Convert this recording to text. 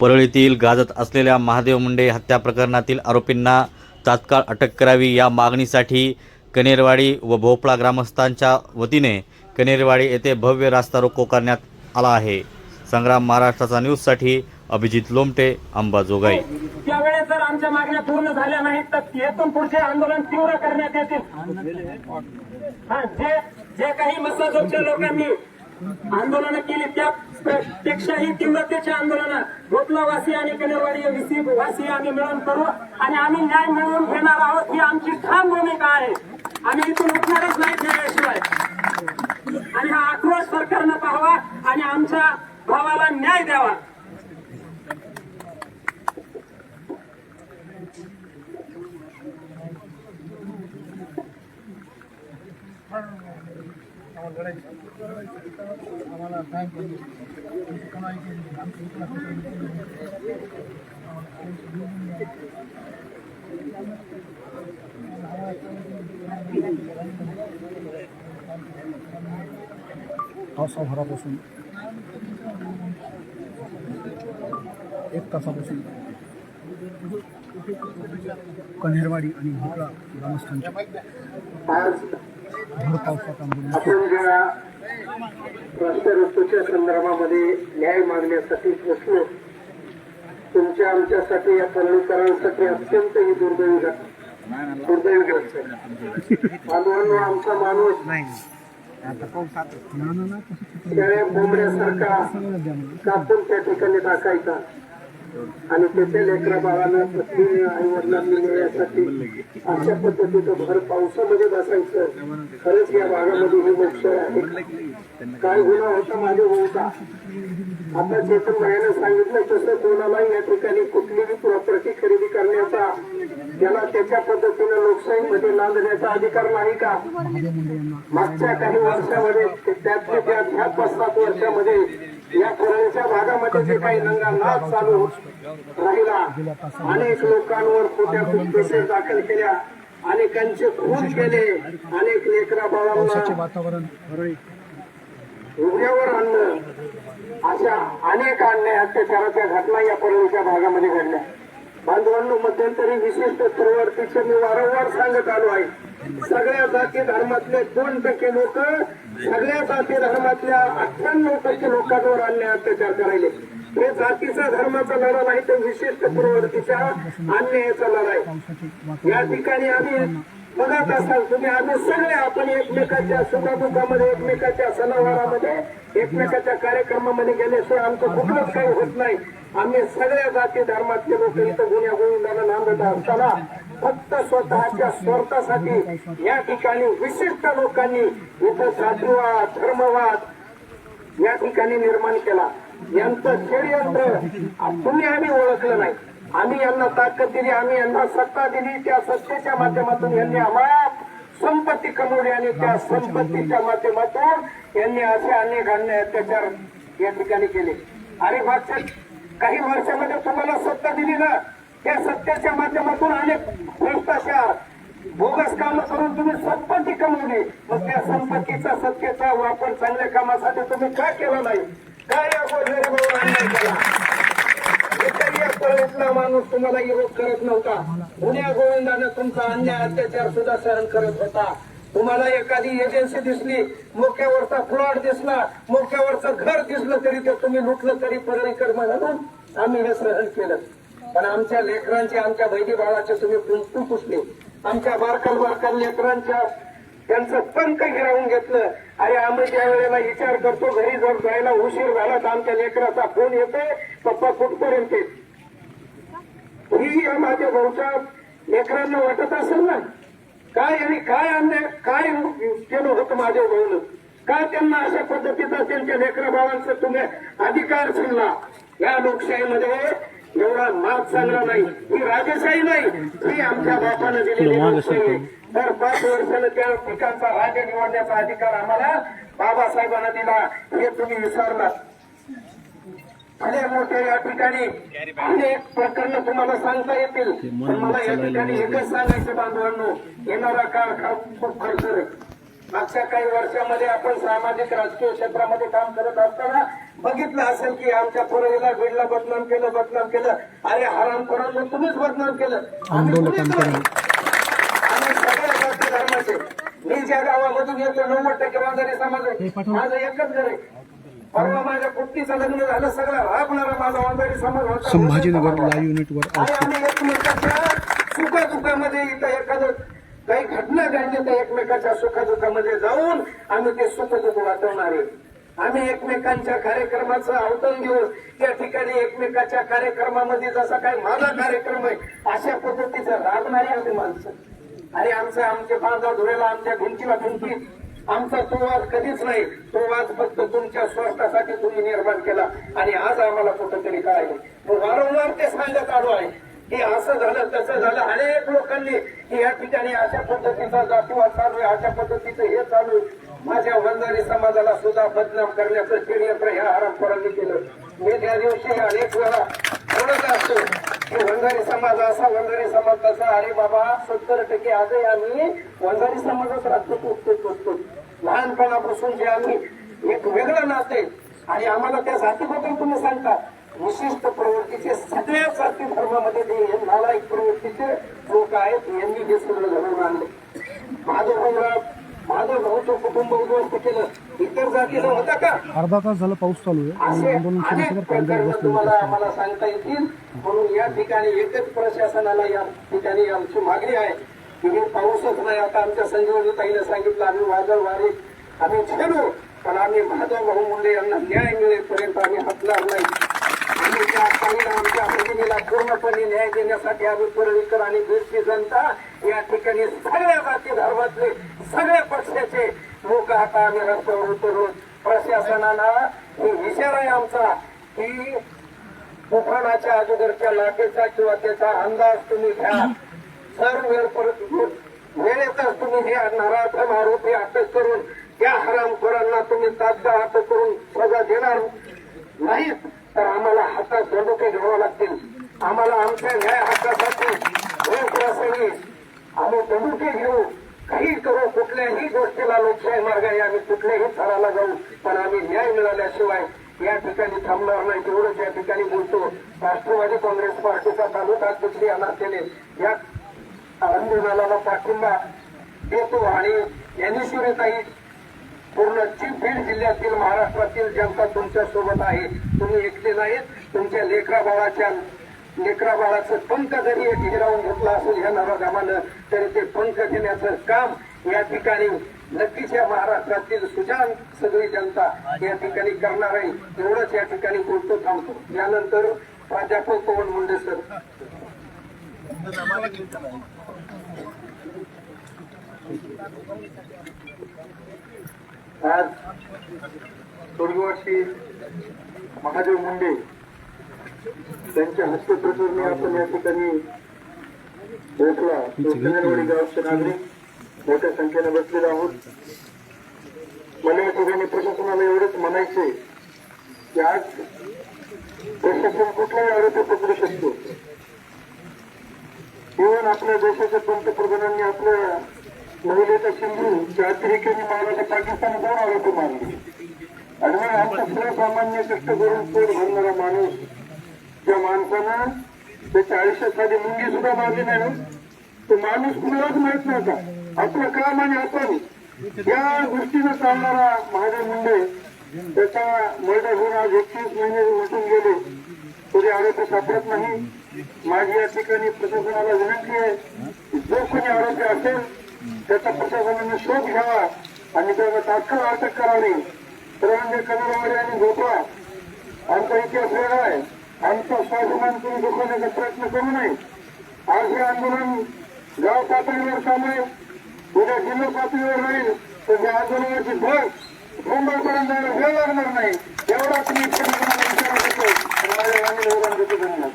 परळीतील गाजत असलेल्या महादेव मुंडे हत्या प्रकरणातील आरोपींना तात्काळ अटक करावी या मागणीसाठी कनेरवाडी व भोपळा ग्रामस्थांच्या वतीने कनेरवाडी येथे भव्य रास्ता रोको करण्यात आला आहे. संग्राम महाराष्ट्राचा न्यूजसाठी अभिजित लोमटे अंबाजोगाई. हो, त्यावेळेस जर आमच्या मागण्या पूर्ण झाल्या नाहीत तर येथून पुढचे आंदोलन तीव्र करण्यात येतील. जे जे काही मसाजोगच्या लोकांनी आंदोलनं केली त्या पेक्षाही तीव्रतेच्या आंदोलन गोतलावासी आणि कनेरवाडी वासी आम्ही मिळून करू आणि आम्ही न्याय मिळवून घेणार आहोत ही आमची ठाम भूमिका आहे. आम्ही इथून उठणारच नाही ठेवल्याशिवाय आणि हा आक्रोश सरकारनं पाहावा आणि आमच्या भावाला न्याय द्यावा. तासाभरापासून एक तासापासून कन्हेरवाडी आणि भोकळा ग्रामस्थांच्या भर पावसात आंदोलन रस्ते रस्त्याच्या संदर्भामध्ये न्याय मागण्यासाठी बसलो तुमच्या आमच्यासाठी या परळीकरांसाठी अत्यंत ही दुर्दैवी घटना. दुर्दैवी गोष्ट बांधवांनो आमचा माणूस शेळ्या कोंबड्यासारखा कापून त्या ठिकाणी टाकायचा. आणि त्याच्या लेकरा बाळांना पत्नी आई वडिलांनी मिळण्यासाठी अशा पद्धतीचं भर पावसामध्ये बसायचं. खरंच या भागामध्ये हे मोक्ष आहे. काय गुन्हा होता माझे होता आता चेतन भाईनं सांगितलं तसं कोणालाही या ठिकाणी कुठलीही प्रॉपर्टी खरेदी करण्याचा त्याला त्याच्या पद्धतीनं लोकशाहीमध्ये नांदण्याचा अधिकार नाही का? मागच्या काही वर्षामध्ये त्यातले त्या ह्या पाच सात वर्षामध्ये या परळीच्या भागामध्ये जे काही नंगा नाच चालू राहिला अनेक लोकांवर खोट्या केसेस दाखल केल्या. अनेकांचे खून केले. अनेक लेकरा वातावरण उघड्यावर आणणं अशा अनेक अन्याय अत्याचाराच्या घटना या परळीच्या भागामध्ये घडल्या. बांधवांनो मध्यंतरी विशिष्ट प्रवर्तीचे मी वारंवार सांगत आलो आहे. सगळ्या जाती धर्मातले दोन टक्के लोक सगळ्या जाती धर्मातल्या अठ्ठ्याण्णव टक्के लोकांवर अन्याय अत्याचार करायले. हे जातीचा धर्माचा लढा नाही तर विशिष्ट प्रवृत्तीच्या अन्यायाचा लढा आहे. या ठिकाणी आम्ही बघत असाल तुम्ही आम्ही सगळे आपण एकमेकाच्या सुखादुखामध्ये एकमेकाच्या सणावारामध्ये एकमेकाच्या कार्यक्रमामध्ये गेल्याशिवाय आमचं कुठलंच काही होत नाही. आम्ही सगळ्या जाती धर्मातले लोक इथं गुन्ह्या गोविंदाला नांदत असताना फक्त स्वतःच्या स्वार्थासाठी या ठिकाणी विशिष्ट लोकांनी इथं जातीवाद धर्मवाद या ठिकाणी निर्माण केला. यांचं षडयंत्र तुम्ही आम्ही ओळखलं नाही. आम्ही यांना ताकद दिली आम्ही यांना सत्ता दिली. त्या सत्तेच्या माध्यमातून यांनी आम्हाला संपत्ती कमवली आणि त्या संपत्तीच्या माध्यमातून यांनी असे अनेक अन्याय अत्याचार या ठिकाणी केले. आणि मागच्या काही वर्षामध्ये तुम्हाला सत्ता दिली ना? त्या सत्तेच्या माध्यमातून अनेक भ्रष्टाचार बोगस काम करून तुम्ही संपत्ती कमवली. मग त्या संपत्तीचा सत्तेचा वापर चांगल्या कामासाठी तुम्ही का केला नाही काय या गोरगरिबावर अन्याय केला एकही एक परळीतला माणूस तुम्हाला विरोध करत नव्हता. पुण्या गोविंदानं तुमचा अन्याय अत्याचार सुद्धा सहन करत होता. तुम्हाला एखादी एजन्सी दिसली मोक्यावरचा प्लॉट दिसला मोक्यावरचं घर दिसलं तरी ते तुम्ही लुटलं तरी परळीकर म्हणून आम्ही हे सहन केलं. पण आमच्या लेकरांचे आमच्या बहिणी बाळाचे तुम्ही कुंकू पुसले. आमच्या बारकल बारकल लेकरांच्या त्यांचं पंख गिरावून घेतलं. अरे आम्ही ज्या वेळेला विचार करतो घरी जर जायला उशीर झाला तर आमच्या लेकराचा फोन येतो पप्पा कुठपर्यंत आहे? ही या माझ्या भाऊच्या लेकरांना वाटत असेल ना? काय आणि काय अन्याय काय केलं होतं माझ्या भाऊनं? काय त्यांना अशा पद्धतीचा त्यांच्या लेकरा बाळांचा तुम्ही अधिकार छिनला या लोकशाहीमध्ये एवढा माग चांगला नाही. ही राजेशाही नाही. ही आमच्या बापानं दिलेली लोकशाही. आहे. तर पाच वर्षानं त्या पिकांचा राज्य निवडण्याचा अधिकार आम्हाला बाबासाहेबांना दिला. हे तुम्ही विसरलात. भले मोठे या ठिकाणी अनेक प्रकरण तुम्हाला सांगता येतील. पण मला या ठिकाणी एकच सांगायचं बांधवांनो. येणारा काळ खूप आहे. मागच्या काही वर्षामध्ये आपण सामाजिक राजकीय क्षेत्रामध्ये काम करत असताना बघितलं असेल की आमच्या पुरवीला बीडला बदनाम केलं बदनाम केलं. अरे हराम करून तुम्हीच बदनाम केलं. आम्ही सगळ्या जाती धर्माचे. मी ज्या गावामधून येतो नव्वद टक्के मांजरी समाज आहे. माझं एकच घर आहे. परवा माझ्या कुट्टीचं लग्न झालं सगळं. राबणारा माझा मांजरी समाज होता. संभाजीनगर लाईव्ह युनिटवर आणि आम्ही एकमेकाच्या सुखदुःखामध्ये इथं एखादं काही घटना घडली तर एकमेकाच्या सुखदुःखामध्ये जाऊन आम्ही ते सुखदुःख वाटवणारे आम्ही एकमेकांच्या कार्यक्रमाचं अवतरण घेऊन त्या ठिकाणी एकमेकाच्या कार्यक्रमामध्ये जसा काही माझा कार्यक्रम आहे अशा पद्धतीचं राबणारे आम्ही माणसं. आणि आमचं आमचे बांधा धुळेला आमच्या भिंतीला भिंतीत आमचा तो वाद कधीच नाही. तो वाद फक्त तुमच्या स्वार्थासाठी तुम्ही निर्माण केला. आणि आज आम्हाला कुठंतरी कळाले वारंवार ते सांगत आलो आहे. की असं झालं तसं झालं. अनेक लोकांनी की या ठिकाणी अशा पद्धतीचा जातीवाद चालू आहे अशा पद्धतीचं हे चालू आहे. माझ्या वंजारी समाजाला सुद्धा बदनाम करण्याचं षडयंत्र ह्या हरामखोरांनी केलं. मी त्या दिवशी अनेक वेळा बोलत असतो. वंजारी समाज असा वंजारी समाज तसा अरे बाबा सत्तर टक्के आजही आम्ही वंजारी समाजात राहतो पुस्तक असतो लहानपणापासून जे आम्ही एक वेगळं नाते आणि आम्हाला त्या जातीबद्दल तुम्ही सांगता विशिष्ट प्रवृत्तीचे सगळ्या जाती धर्मामध्ये जे नालायक प्रवृत्तीचे लोक आहेत यांनी हे सगळं घडवून आणले. माधव भाऊराव माधव भाऊचं कुटुंब उद्ध्वस्त केलं. इतर जातीचं होतं का? अर्धा तास झाला पाऊस चालू आहे. आणि असे आंदोलन सुरू अनेक प्रकरणं तुम्हाला आम्हाला सांगता येतील म्हणून या ठिकाणी एकच प्रशासनाला या ठिकाणी आमची मागणी आहे. की हे पाऊसच नाही. आता आमच्या संजीवनी ताईने सांगितलं आम्ही वादळ वारे आम्ही झेलू पण आम्ही माधव भाऊ मुंडे यांना न्याय मिळेपर्यंत आम्ही हटणार नाही. आम्ही ताईला आमच्या भगिनीला पूर्णपणे न्याय देण्यासाठी आम्ही परळीकर आणि बीडची जनता या ठिकाणी सगळ्या जाती धर्मातले सगळ्या पक्षाचे लोक आता आम्ही रस्त्यावर उतरून प्रशासनाला हे इशारा आहे आमचा की तुफानाच्या अगोदरच्या लाटेचा किंवा त्याचा अंदाज तुम्ही घ्या. जर वेळ परत वेळेतच तुम्ही हे नराधम आरोपी अटक करून त्या हरामखोरांना तुम्ही तात्काळ अटक करून सजा देणार नाहीत. तर आम्हाला हातात दंडुके घ्यावं लागतील. आम्हाला आमच्या न्याय हक्कासाठी रोख रसवी आम्ही दंडुके घेऊ. काही करू कुठल्याही गोष्टीला लोकशाही मार्गाने आम्ही कुठल्याही थराला जाऊ पण आम्ही न्याय मिळाल्याशिवाय या ठिकाणी थांबणार नाही. तेवढंच या ठिकाणी बोलतो. राष्ट्रवादी काँग्रेस पार्टीचा तालुका अध्यक्ष या नात्याने या आंदोलनाला पाठिंबा देतो आणि ज्ञानेश्वरीताई पूर्ण जी बीड जिल्ह्यातील महाराष्ट्रातील जनता तुमच्यासोबत आहे. तुम्ही एकटे नाहीत. तुमच्या लेकरा बाळाच्या लेकरा बाळाचं पंख जरी एक हिरावून घेतलं असेल या नवागामानं तरी ते पंख घेण्याचं काम या ठिकाणी नक्कीच या महाराष्ट्रातील सुजान सगळी जनता या ठिकाणी करणार आहे. एवढंच या ठिकाणी बोलतो थांबतो. यानंतर प्राध्यापक पवन मुंडे सर. आज स्वर्गवासी महादेव मुंडे त्यांच्या हस्ते प्रकरणी आपण या ठिकाणी पोहोचला सोशनवाडी गावचे नागरिक मोठ्या संख्येने बसलेले आहोत. मला या ठिकाणी प्रशासनाला एवढंच म्हणायचे की आज प्रशासन कुठलाही आरोपी पकडू शकतो. इव्हन आपल्या देशाच्या पंतप्रधानांनी आपल्या महिलेचा सिंधू ज्या अतिरेक्याने मारला पाकिस्तान दोन आरोपी मारले आणि मग आमचा सर्वसामान्य कष्ट करून पोट भरणारा माणूस त्या माणसानं त्याच्या आयुष्यात साधी मुंगी सुद्धा मारली नाही तो माणूस कुणालाच माहीत नव्हता. आपलं काम आणि आपण या गोष्टीनं चालणारा महादेव मुंडे त्याचा मर्डर होऊन आज एकतीस महिने उलटून गेले. तरी आरोपी सापडत नाही. माझी या ठिकाणी प्रशासनाला विनंती आहे जो कोणी आरोपी असेल त्याचा प्रशासनाने शोध घ्यावा आणि त्याला तात्काळ अटक करावी. प्रवंजे कमलवाडी आणि झोपा. आमचा इतिहास वेगळा आहे. आमचा स्वाभिमान तुम्ही दुखवण्याचा प्रयत्न करू नये. आज हे आंदोलन गाव पातळीवर चालू आहे. उद्या जिल्हा पातळीवर राहील. तर या आंदोलनाची भर मुंबईपर्यंत जायला वेळ लागणार नाही. एवढा तुम्ही प्रशासनाला इशारा देतो आणि माझ्या धन्यवाद.